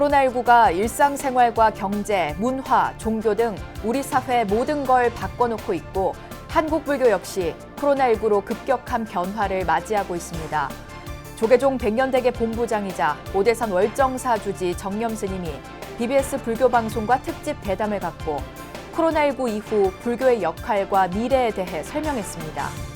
코로나19가 일상생활과 경제, 문화, 종교 등 우리 사회 모든 걸 바꿔놓고 있고 한국 불교 역시 코로나19로 급격한 변화를 맞이하고 있습니다. 조계종 백년대계 본부장이자 오대산 월정사 주지 정념 스님이 BBS 불교 방송과 특집 대담을 갖고 코로나19 이후 불교의 역할과 미래에 대해 설명했습니다.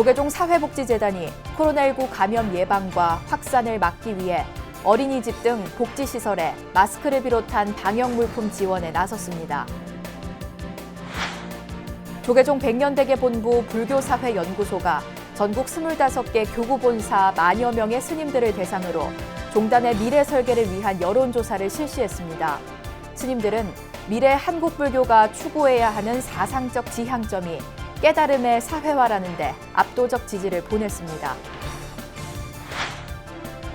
조계종 사회복지재단이 코로나19 감염 예방과 확산을 막기 위해 어린이집 등 복지시설에 마스크를 비롯한 방역 물품 지원에 나섰습니다. 조계종 백년대계 본부 불교사회연구소가 전국 25개 교구본사 만여 명의 스님들을 대상으로 종단의 미래 설계를 위한 여론조사를 실시했습니다. 스님들은 미래 한국 불교가 추구해야 하는 사상적 지향점이 깨달음의 사회화라는데 압도적 지지를 보냈습니다.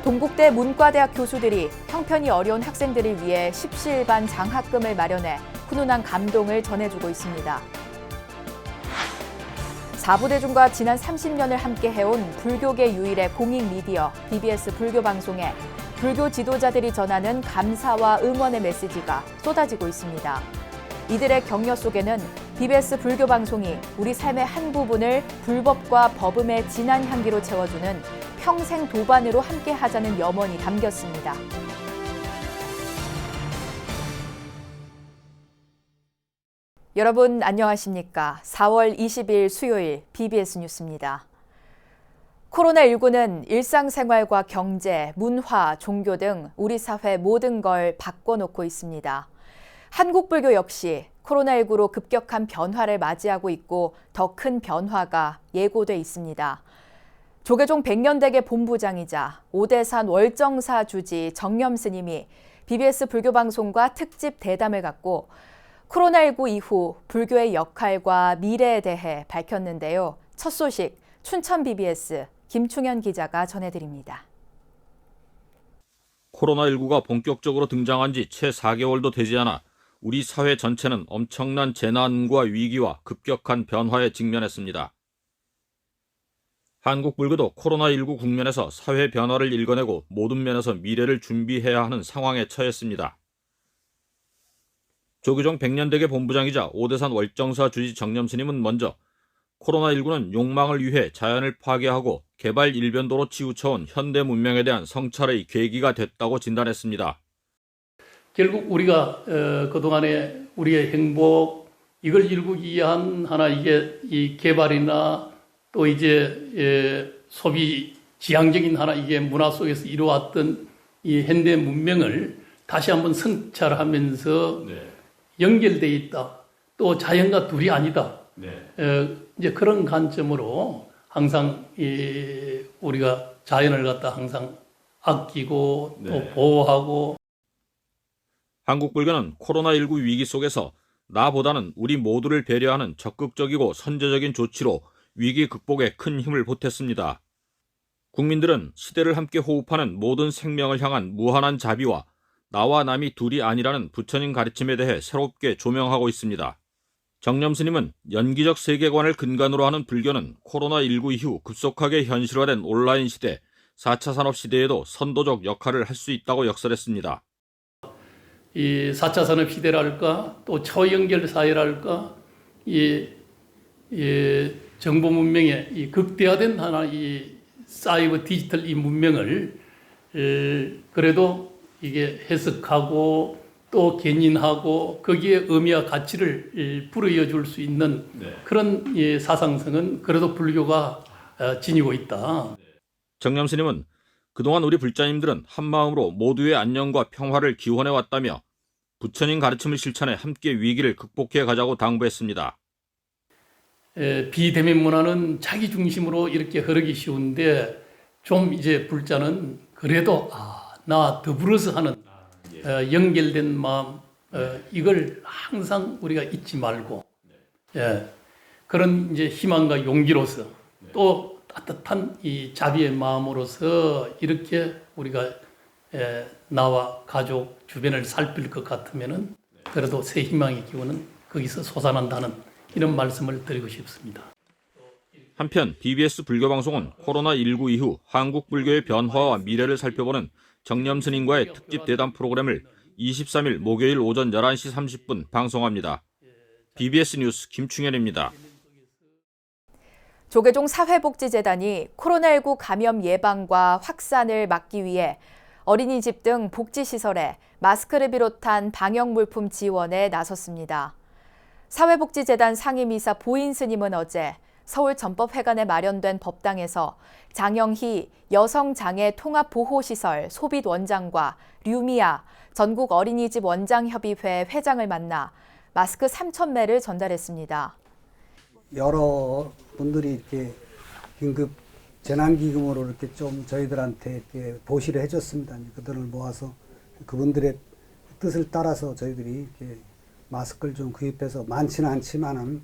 동국대 문과대학 교수들이 형편이 어려운 학생들을 위해 십시일반 장학금을 마련해 훈훈한 감동을 전해주고 있습니다. 사부대중과 지난 30년을 함께 해온 불교계 유일의 공익 미디어 BBS 불교 방송에 불교 지도자들이 전하는 감사와 응원의 메시지가 쏟아지고 있습니다. 이들의 격려 속에는 BBS 불교 방송이 우리 삶의 한 부분을 불법과 법음의 진한 향기로 채워주는 평생 도반으로 함께 하자는 염원이 담겼습니다. 여러분 안녕하십니까? 4월 20일 수요일 BBS 뉴스입니다. 코로나19는 일상생활과 경제, 문화, 종교 등 우리 사회 모든 걸 바꿔놓고 있습니다. 한국 불교 역시 코로나19로 급격한 변화를 맞이하고 있고 더 큰 변화가 예고돼 있습니다. 조계종 백년대계 본부장이자 오대산 월정사 주지 정념 스님이 BBS 불교 방송과 특집 대담을 갖고 코로나19 이후 불교의 역할과 미래에 대해 밝혔는데요. 첫 소식 춘천 BBS 김충현 기자가 전해드립니다. 코로나19가 본격적으로 등장한 지 채 4개월도 되지 않아 우리 사회 전체는 엄청난 재난과 위기와 급격한 변화에 직면했습니다. 한국 불교도 코로나19 국면에서 사회 변화를 일궈내고 모든 면에서 미래를 준비해야 하는 상황에 처했습니다. 조규종 백년대계 본부장이자 오대산 월정사 주지 정념 스님은 먼저 코로나19는 욕망을 위해 자연을 파괴하고 개발 일변도로 치우쳐온 현대 문명에 대한 성찰의 계기가 됐다고 진단했습니다. 결국 우리가 어, 그동안에 우리의 행복 이걸 이루기 위한 하나 이게 이 개발이나 또 이제 예, 소비 지향적인 하나 이게 문화 속에서 이루어왔던 이 현대 문명을 다시 한번 성찰하면서 네. 연결돼 있다. 또 자연과 둘이 아니다. 네. 어, 이제 그런 관점으로 항상 이 우리가 자연을 갖다 항상 아끼고 또 네. 보호하고 한국 불교는 코로나19 위기 속에서 나보다는 우리 모두를 배려하는 적극적이고 선제적인 조치로 위기 극복에 큰 힘을 보탰습니다. 국민들은 시대를 함께 호흡하는 모든 생명을 향한 무한한 자비와 나와 남이 둘이 아니라는 부처님 가르침에 대해 새롭게 조명하고 있습니다. 정념 스님은 연기적 세계관을 근간으로 하는 불교는 코로나19 이후 급속하게 현실화된 온라인 시대, 4차 산업 시대에도 선도적 역할을 할 수 있다고 역설했습니다. 이 4차 산업 시대랄까 또 초연결 사회랄까 이, 이 정보 문명의 이 극대화된 하나 이 사이버 디지털 이 문명을 에, 그래도 이게 해석하고 또 견인하고 거기에 의미와 가치를 이, 불어이어 줄 수 있는 그런 이 사상성은 그래도 불교가 어, 지니고 있다. 정념 스님은 그동안 우리 불자님들은 한마음으로 모두의 안녕과 평화를 기원해 왔다며 부처님 가르침을 실천해 함께 위기를 극복해 가자고 당부했습니다. 에, 비대면 문화는 자기 중심으로 이렇게 흐르기 쉬운데 좀 이제 불자는 그래도 아, 나 더불어서 하는 어, 연결된 마음 어, 이걸 항상 우리가 잊지 말고 예, 그런 이제 희망과 용기로서 또 따뜻한 이 자비의 마음으로서 이렇게 우리가 에, 나와 가족 주변을 살필 것 같으면은 그래도 새 희망의 기운은 거기서 솟아난다는 이런 말씀을 드리고 싶습니다. 한편 BBS 불교 방송은 코로나19 이후 한국 불교의 변화와 미래를 살펴보는 정념 스님과의 특집 대담 프로그램을 23일 목요일 오전 11시 30분 방송합니다. BBS 뉴스 김충현입니다. 조계종 사회복지재단이 코로나19 감염 예방과 확산을 막기 위해 어린이집 등 복지시설에 마스크를 비롯한 방역 물품 지원에 나섰습니다. 사회복지재단 상임이사 보인 스님은 어제 서울 전법회관에 마련된 법당에서 장영희 여성장애 통합보호시설 소빛 원장과 류미아 전국 어린이집 원장협의회 회장을 만나 마스크 3,000매를 전달했습니다. 여러 분들이 이렇게 긴급 재난기금으로 이렇게 좀 저희들한테 이렇게 보시를 해줬습니다. 그들을 모아서 그분들의 뜻을 따라서 저희들이 이렇게 마스크를 좀 구입해서 많지는 않지만은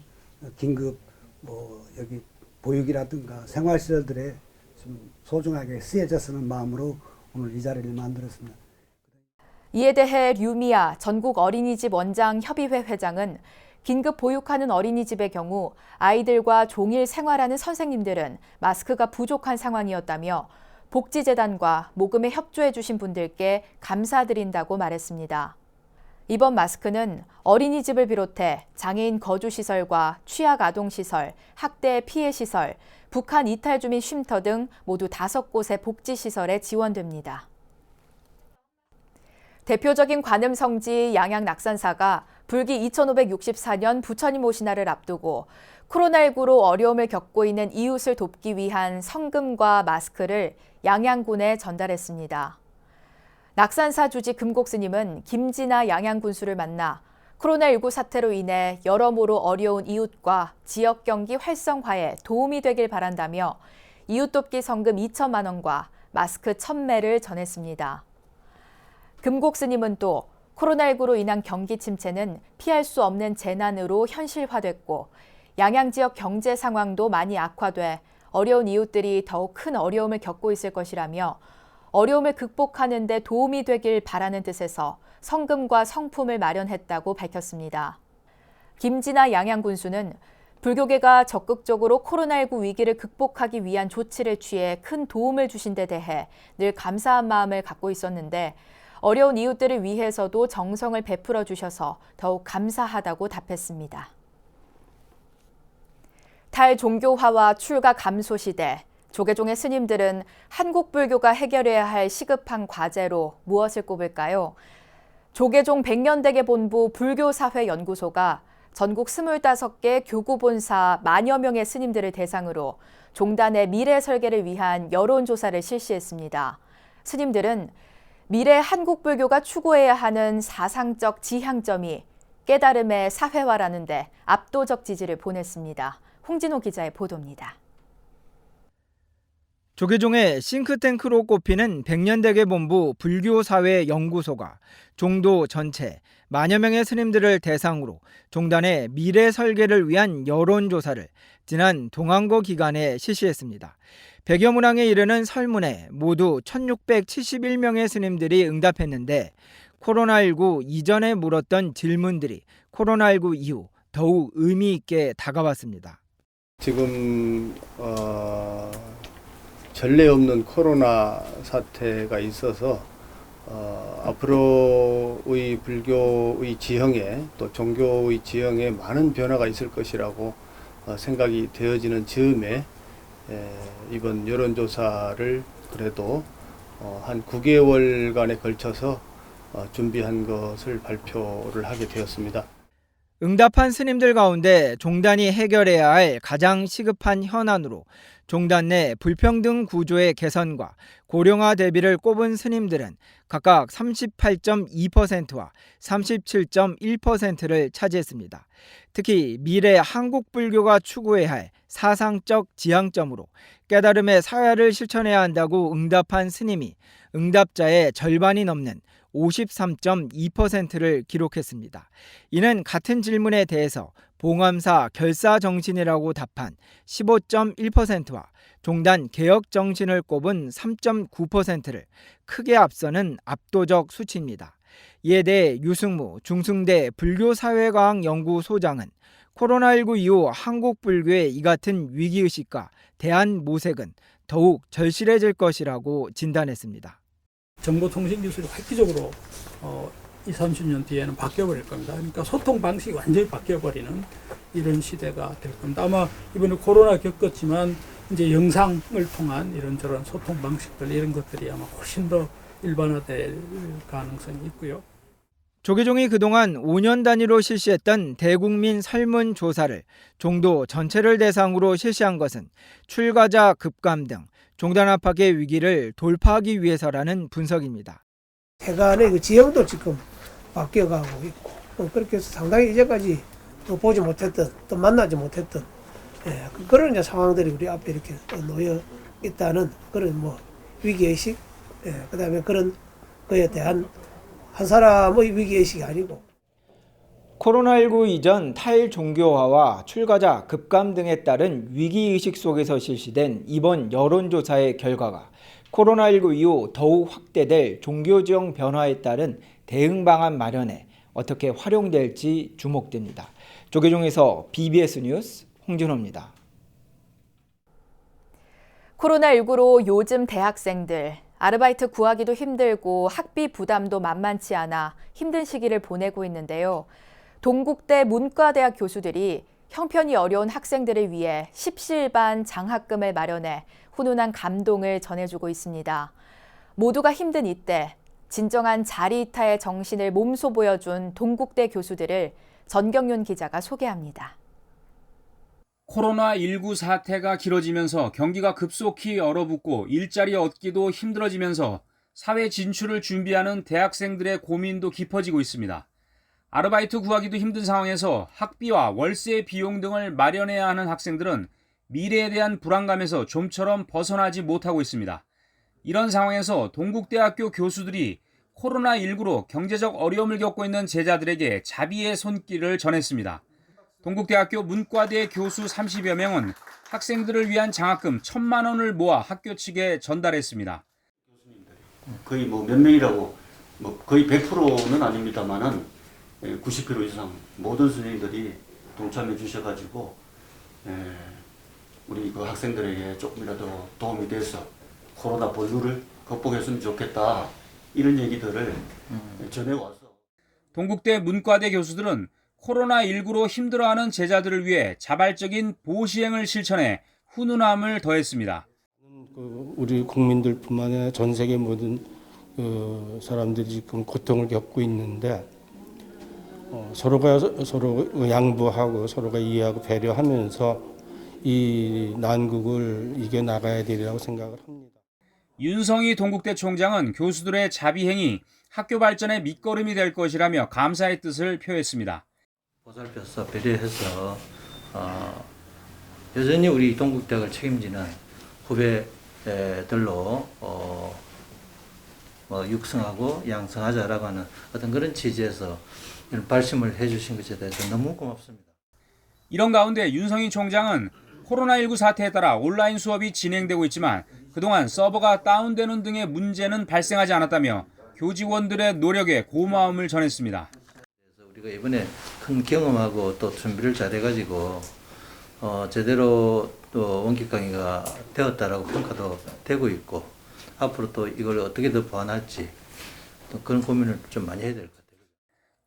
긴급 뭐 여기 보육이라든가 생활시설들에 좀 소중하게 쓰여졌으는 마음으로 오늘 이 자리를 만들었습니다. 이에 대해 류미아 전국 어린이집 원장 협의회 회장은 긴급 보육하는 어린이집의 경우 아이들과 종일 생활하는 선생님들은 마스크가 부족한 상황이었다며 복지재단과 모금에 협조해 주신 분들께 감사드린다고 말했습니다. 이번 마스크는 어린이집을 비롯해 장애인 거주시설과 취약 아동시설, 학대 피해 시설, 북한 이탈 주민 쉼터 등 모두 다섯 곳의 복지시설에 지원됩니다. 대표적인 관음 성지 양양 낙산사가 불기 2564년 부처님 오신날을 앞두고 코로나19로 어려움을 겪고 있는 이웃을 돕기 위한 성금과 마스크를 양양군에 전달했습니다. 낙산사 주지 금곡스님은 김진아 양양군수를 만나 코로나19 사태로 인해 여러모로 어려운 이웃과 지역 경기 활성화에 도움이 되길 바란다며 이웃 돕기 성금 2천만 원과 마스크 1000매를 전했습니다. 금곡스님은 또 코로나19로 인한 경기 침체는 피할 수 없는 재난으로 현실화됐고 양양 지역 경제 상황도 많이 악화돼 어려운 이웃들이 더욱 큰 어려움을 겪고 있을 것이라며 어려움을 극복하는 데 도움이 되길 바라는 뜻에서 성금과 성품을 마련했다고 밝혔습니다. 김진아 양양군수는 불교계가 적극적으로 코로나19 위기를 극복하기 위한 조치를 취해 큰 도움을 주신 데 대해 늘 감사한 마음을 갖고 있었는데 어려운 이웃들을 위해서도 정성을 베풀어 주셔서 더욱 감사하다고 답했습니다. 탈종교화와 출가 감소 시대, 조계종의 스님들은 한국 불교가 해결해야 할 시급한 과제로 무엇을 꼽을까요? 조계종 백년대계 본부 불교사회연구소가 전국 25개 교구본사 만여 명의 스님들을 대상으로 종단의 미래 설계를 위한 여론조사를 실시했습니다. 스님들은 미래 한국 불교가 추구해야 하는 사상적 지향점이 깨달음의 사회화라는데 압도적 지지를 보냈습니다. 홍진호 기자의 보도입니다. 조계종의 싱크탱크로 꼽히는 백년대계 본부 불교사회 연구소가 종도 전체 만여 명의 스님들을 대상으로 종단의 미래 설계를 위한 여론조사를 지난 동안거 기간에 실시했습니다. 100여 문항에 이르는 설문에 모두 1671명의 스님들이 응답했는데 코로나19 이전에 물었던 질문들이 코로나19 이후 더욱 의미 있게 다가왔습니다. 지금 어, 전례 없는 코로나 사태가 있어서 어, 앞으로의 불교의 지형에 또 종교의 지형에 많은 변화가 있을 것이라고 어, 생각이 되어지는 즈음에 에, 이번 여론조사를 그래도 어, 한 9개월간에 걸쳐서 어, 준비한 것을 발표를 하게 되었습니다. 응답한 스님들 가운데 종단이 해결해야 할 가장 시급한 현안으로 종단 내 불평등 구조의 개선과 고령화 대비를 꼽은 스님들은 각각 38.2%와 37.1%를 차지했습니다. 특히 미래 한국 불교가 추구해야 할 사상적 지향점으로 깨달음의 사야를 실천해야 한다고 응답한 스님이 응답자의 절반이 넘는 53.2%를 기록했습니다. 이는 같은 질문에 대해서 봉암사 결사 정신이라고 답한 15.1%와 종단 개혁 정신을 꼽은 3.9%를 크게 앞서는 압도적 수치입니다. 이에 대해 유승무 중승대 불교사회과학 연구소장은 코로나19 이후 한국 불교의 이 같은 위기의식과 대한 모색은 더욱 절실해질 것이라고 진단했습니다. 정보통신 기술이 획기적으로 어, 2, 30년 뒤에는 바뀌어버릴 겁니다. 그러니까 소통 방식이 완전히 바뀌어버리는 이런 시대가 될 겁니다. 아마 이번에 코로나 겪었지만 이제 영상을 통한 이런 저런 소통 방식들 이런 것들이 아마 훨씬 더 일반화될 가능성이 있고요. 조계종이 그동안 5년 단위로 실시했던 대국민 설문조사를 종도 전체를 대상으로 실시한 것은 출가자 급감 등 종단 압박의 위기를 돌파하기 위해서라는 분석입니다. 해관의 그 지형도 지금 바뀌어가고 있고 어, 그렇게 해서 상당히 이제까지 또 보지 못했던 또 만나지 못했던 예, 그- 그런 이제 상황들이 우리 앞에 이렇게 놓여 있다는 그런 뭐 위기의식 예, 그다음에 그런 거에 대한 한 사람의 위기의식이 아니고 코로나19 이전 탈종교화와 출가자 급감 등에 따른 위기의식 속에서 실시된 이번 여론조사의 결과가 코로나19 이후 더욱 확대될 종교지형 변화에 따른 대응 방안 마련에 어떻게 활용될지 주목됩니다. 조계종에서 BBS 뉴스 홍진호입니다. 코로나19로 요즘 대학생들 아르바이트 구하기도 힘들고 학비 부담도 만만치 않아 힘든 시기를 보내고 있는데요. 동국대 문과대학 교수들이 형편이 어려운 학생들을 위해 십실반 장학금을 마련해 훈훈한 감동을 전해주고 있습니다. 모두가 힘든 이때 진정한 자리이타의 정신을 몸소 보여준 동국대 교수들을 전경윤 기자가 소개합니다. 코로나19 사태가 길어지면서 경기가 급속히 얼어붙고 일자리 얻기도 힘들어지면서 사회 진출을 준비하는 대학생들의 고민도 깊어지고 있습니다. 아르바이트 구하기도 힘든 상황에서 학비와 월세 비용 등을 마련해야 하는 학생들은 미래에 대한 불안감에서 좀처럼 벗어나지 못하고 있습니다. 이런 상황에서 동국대학교 교수들이 코로나19로 경제적 어려움을 겪고 있는 제자들에게 자비의 손길을 전했습니다. 동국대학교 문과대 교수 30여 명은 학생들을 위한 장학금 1천만 원을 모아 학교 측에 전달했습니다. 거의 뭐 몇 명이라고 뭐 거의 100%는 아닙니다만은 90% 이상 모든 선생님들이 동참해 주셔가지고 에, 우리 그 학생들에게 조금이라도 도움이 돼서 코로나 본류를 극복했으면 좋겠다. 이런 얘기들을 전해와서. 동국대 문과대 교수들은 코로나19로 힘들어하는 제자들을 위해 자발적인 보시행을 실천해 훈훈함을 더했습니다. 그 우리 국민들뿐만 아니라 전 세계 모든 그 사람들이 지금 고통을 겪고 있는데 어, 서로가 서- 서로 양보하고 서로가 이해하고 배려하면서 이 난국을 이겨 나가야 되리라고 생각을 합니다. 윤성희 동국대 총장은 교수들의 자비행이 학교 발전의 밑거름이 될 것이라며 감사의 뜻을 표했습니다. 보살펴서 배려해서 어, 여전히 우리 동국대학을 책임지는 후배들로 어, 뭐 육성하고 양성하자라고 하는 어떤 그런 취지에서 이런 발심을 해주신 것에 대해서 너무 고맙습니다. 이런 가운데 윤성희 총장은 코로나19 사태에 따라 온라인 수업이 진행되고 있지만 그동안 서버가 다운되는 등의 문제는 발생하지 않았다며 교직원들의 노력에 고마움을 전했습니다. 그래서 우리가 이번에 큰 경험하고 또 준비를 잘해가지고 어, 제대로 또 원격 강의가 되었다라고 평가도 되고 있고 앞으로 또 이걸 어떻게 더 보완할지 또 그런 고민을 좀 많이 해야 될 것 같아요.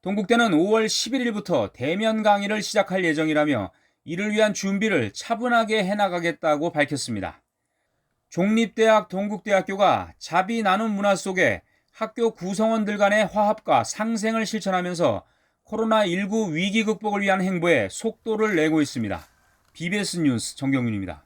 동국대는 5월 11일부터 대면 강의를 시작할 예정이라며 이를 위한 준비를 차분하게 해나가겠다고 밝혔습니다. 종립대학 동국대학교가 자비 나눔 문화 속에 학교 구성원들 간의 화합과 상생을 실천하면서 코로나19 위기 극복을 위한 행보에 속도를 내고 있습니다. BBS 뉴스 정경윤입니다.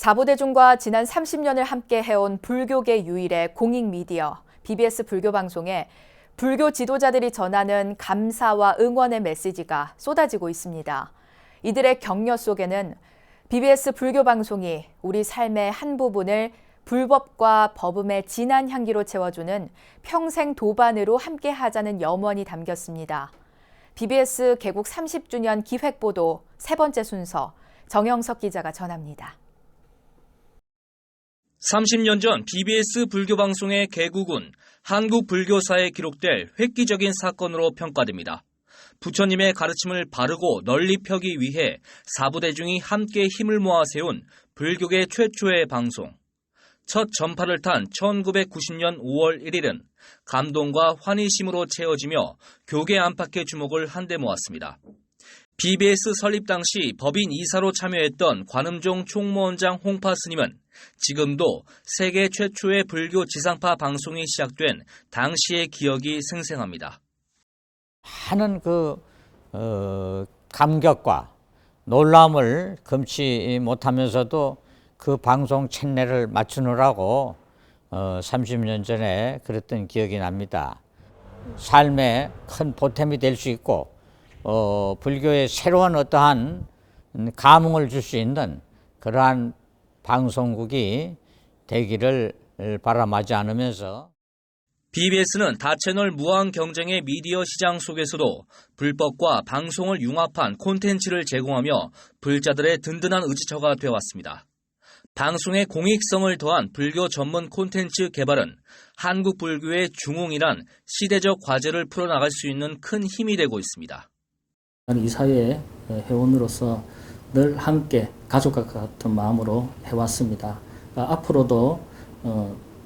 사보대중과 지난 30년을 함께 해온 불교계 유일의 공익 미디어 BBS 불교 방송에 불교 지도자들이 전하는 감사와 응원의 메시지가 쏟아지고 있습니다. 이들의 격려 속에는 BBS 불교 방송이 우리 삶의 한 부분을 불법과 법음의 진한 향기로 채워주는 평생 도반으로 함께 하자는 염원이 담겼습니다. BBS 개국 30주년 기획보도 세 번째 순서 정영석 기자가 전합니다. 30년 전 BBS 불교 방송의 개국은 한국 불교사에 기록될 획기적인 사건으로 평가됩니다. 부처님의 가르침을 바르고 널리 펴기 위해 사부대중이 함께 힘을 모아 세운 불교계 최초의 방송. 첫 전파를 탄 1990년 5월 1일은 감동과 환희심으로 채워지며 교계 안팎의 주목을 한데 모았습니다. BBS 설립 당시 법인 이사로 참여했던 관음종 총무원장 홍파 스님은 지금도 세계 최초의 불교 지상파 방송이 시작된 당시의 기억이 생생합니다. 많은 그 어, 감격과 놀람을 금치 못하면서도 그 방송 채널을 맞추느라고 어, 30년 전에 그랬던 기억이 납니다. 삶에 큰 보탬이 될 수 있고 어, 불교의 새로운 어떠한 감흥을 줄 수 있는 그러한 방송국이 되기를 바람하지 않으면서 BBS는 다채널 무한 경쟁의 미디어 시장 속에서도 불법과 방송을 융합한 콘텐츠를 제공하며 불자들의 든든한 의지처가 되어왔습니다. 방송의 공익성을 더한 불교 전문 콘텐츠 개발은 한국 불교의 중흥이란 시대적 과제를 풀어나갈 수 있는 큰 힘이 되고 있습니다. 이 사회의 회원으로서 늘 함께 가족과 같은 마음으로 해왔습니다. 앞으로도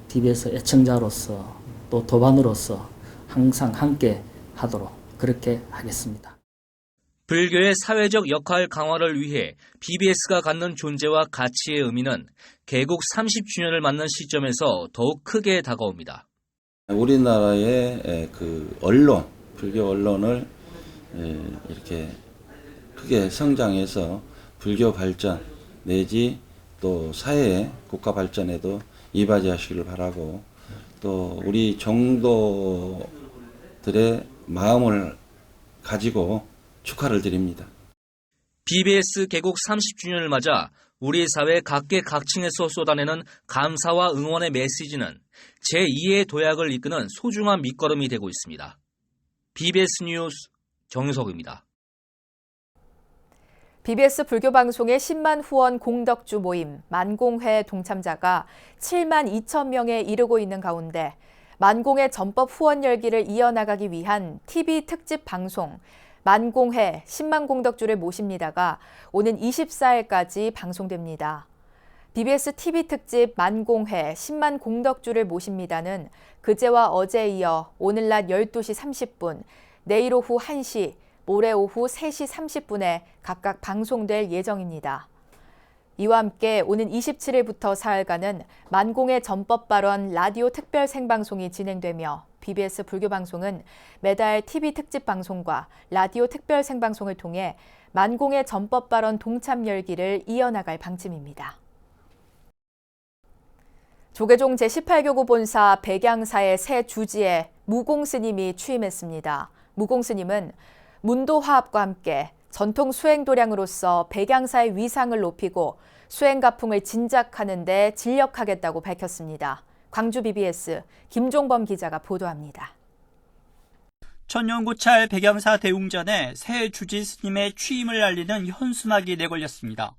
TBS 애청자로서 또 도반으로서 항상 함께 하도록 그렇게 하겠습니다. 불교의 사회적 역할 강화를 위해 BBS가 갖는 존재와 가치의 의미는 개국 30주년을 맞는 시점에서 더욱 크게 다가옵니다. 우리나라의 그 언론, 불교 언론을 이렇게 크게 성장해서 불교 발전 내지 또 사회 국가 발전에도 이바지하시길 바라고 또 우리 종도들의 마음을 가지고 축하를 드립니다. BBS 개국 30주년을 맞아 우리 사회 각계각층에서 쏟아내는 감사와 응원의 메시지는 제2의 도약을 이끄는 소중한 밑거름이 되고 있습니다. BBS 뉴스 정유석입니다. BBS 불교 방송의 10만 후원 공덕주 모임 만공회 동참자가 7만 2천 명에 이르고 있는 가운데 만공회 전법 후원 열기를 이어나가기 위한 TV 특집 방송 만공회 10만 공덕주를 모십니다가 오는 24일까지 방송됩니다. BBS TV 특집 만공회 10만 공덕주를 모십니다는 그제와 어제에 이어 오늘 낮 12시 30분, 내일 오후 1시, 모레 오후 3시 30분에 각각 방송될 예정입니다. 이와 함께 오는 27일부터 사흘간은 만공의 전법 발언 라디오 특별 생방송이 진행되며 BBS 불교 방송은 매달 TV 특집 방송과 라디오 특별 생방송을 통해 만공의 전법 발언 동참 열기를 이어나갈 방침입니다. 조계종 제18교구 본사 백양사의 새 주지에 무공 스님이 취임했습니다. 무공 스님은 문도 화합과 함께 전통 수행 도량으로서 백양사의 위상을 높이고 수행 가풍을 진작하는 데 진력하겠다고 밝혔습니다. 광주 BBS 김종범 기자가 보도합니다. 천년고찰 백양사 대웅전에 새 주지 스님의 취임을 알리는 현수막이 내걸렸습니다.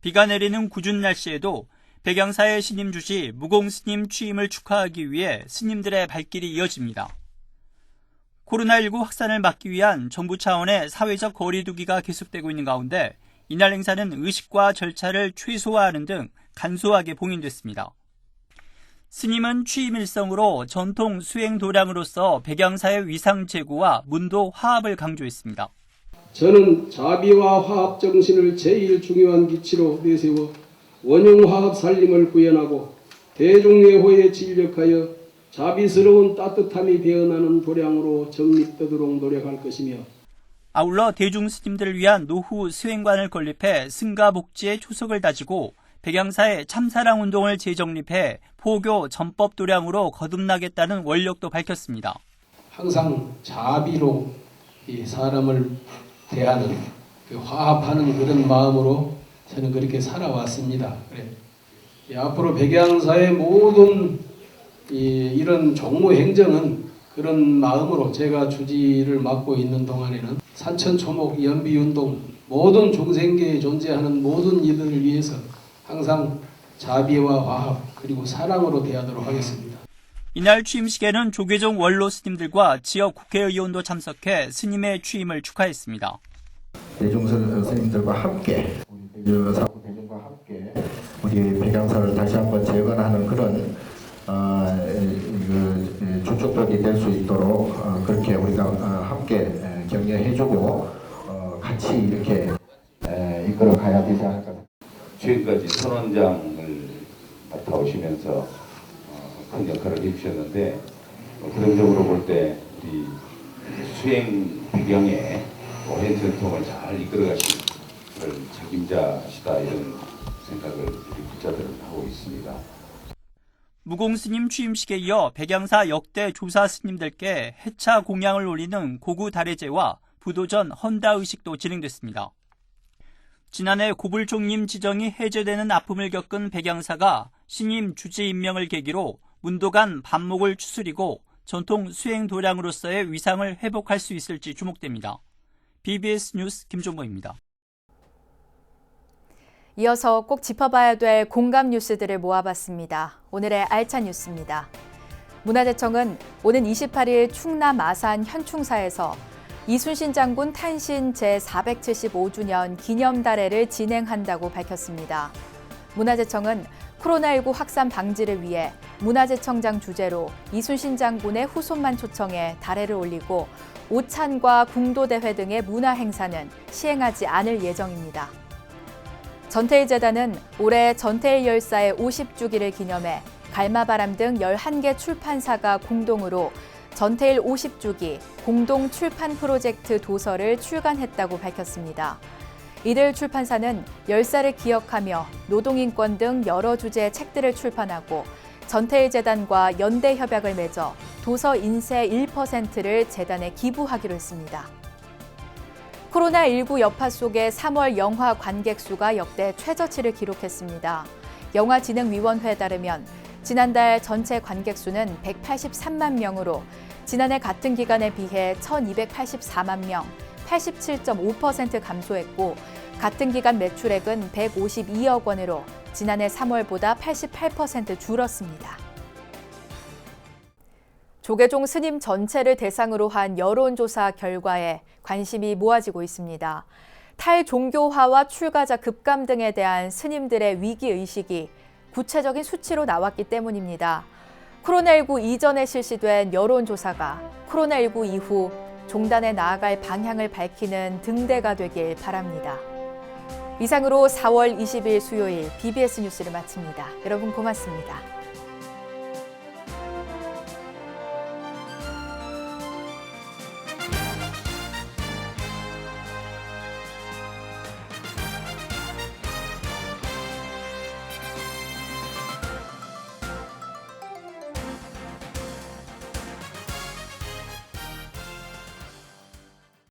비가 내리는 궂은 날씨에도 백양사의 신임 주지 무공 스님 취임을 축하하기 위해 스님들의 발길이 이어집니다. 코로나19 확산을 막기 위한 정부 차원의 사회적 거리두기가 계속되고 있는 가운데 이날 행사는 의식과 절차를 최소화하는 등 간소하게 봉인됐습니다. 스님은 취임 일성으로 전통 수행 도량으로서 백양사의 위상 제고와 문도 화합을 강조했습니다. 저는 자비와 화합 정신을 제일 중요한 기치로 내세워 원형 화합 살림을 구현하고 대중예호에 진력하여 자비스러운 따뜻함이 배어나는 도량으로 정립되도록 노력할 것이며 아울러 대중 스님들을 위한 노후 수행관을 건립해 승가 복지의 초석을 다지고 백양사의 참사랑 운동을 재정립해 포교 전법 도량으로 거듭나겠다는 원력도 밝혔습니다. 항상 자비로 이 사람을 대하는 그 화합하는 그런 마음으로 저는 그렇게 살아왔습니다. 그래. 이 앞으로 백양사의 모든 이, 이런 종무 행정은 그런 마음으로 제가 주지를 맡고 있는 동안에는 산천 초목 연비 운동 모든 중생계에 존재하는 모든 이들을 위해서 항상 자비와 화합 그리고 사랑으로 대하도록 하겠습니다. 이날 취임식에는 조계종 원로 스님들과 지역 국회의원도 참석해 스님의 취임을 축하했습니다. 대중선 스님들과 함께 우리 대중과 함께 우리 백양사를 다시 한번 재건하는 그런 어, 그 주축들이 될 수 있도록 어, 그렇게 우리가 어, 함께 격려해주고 어, 같이 이렇게 에, 이끌어 가야 되지 않을까. 지금까지 선원장을 맡아오시면서 어, 큰 역할을 해주셨는데 어, 그림적으로 볼 때 우리 수행 배경에 오랜 전통을 잘 이끌어 가신 그런 책임자시다 이런 생각을 우리 기자들은 하고 있습니다. 무공스님 취임식에 이어 백양사 역대 조사 스님들께 해차 공양을 올리는 고구 다래제와 부도전 헌다 의식도 진행됐습니다. 지난해 고불총님 지정이 해제되는 아픔을 겪은 백양사가 신임 주지 임명을 계기로 문도간 반목을 추스리고 전통 수행 도량으로서의 위상을 회복할 수 있을지 주목됩니다. BBS 뉴스 김종모입니다. 이어서 꼭 짚어봐야 될 공감 뉴스들을 모아봤습니다. 오늘의 알찬 뉴스입니다. 문화재청은 오는 28일 충남 아산 현충사에서 이순신 장군 탄신 제475주년 기념달회를 진행한다고 밝혔습니다. 문화재청은 코로나19 확산 방지를 위해 문화재청장 주재로 이순신 장군의 후손만 초청해 달회를 올리고 오찬과 궁도대회 등의 문화 행사는 시행하지 않을 예정입니다. 전태일 재단은 올해 전태일 열사의 50주기를 기념해 갈마바람 등 11개 출판사가 공동으로 전태일 50주기 공동 출판 프로젝트 도서를 출간했다고 밝혔습니다. 이들 출판사는 열사를 기억하며 노동인권 등 여러 주제의 책들을 출판하고 전태일 재단과 연대 협약을 맺어 도서 인쇄 1%를 재단에 기부하기로 했습니다. 코로나19 여파 속에 3월 영화 관객 수가 역대 최저치를 기록했습니다. 영화진흥위원회에 따르면 지난달 전체 관객 수는 183만 명으로 지난해 같은 기간에 비해 1,284만 명, 87.5% 감소했고 같은 기간 매출액은 152억 원으로 지난해 3월보다 88% 줄었습니다. 조계종 스님 전체를 대상으로 한 여론조사 결과에 관심이 모아지고 있습니다. 탈종교화와 출가자 급감 등에 대한 스님들의 위기의식이 구체적인 수치로 나왔기 때문입니다. 코로나19 이전에 실시된 여론조사가 코로나19 이후 종단에 나아갈 방향을 밝히는 등대가 되길 바랍니다. 이상으로 4월 20일 수요일 BBS 뉴스를 마칩니다. 여러분 고맙습니다.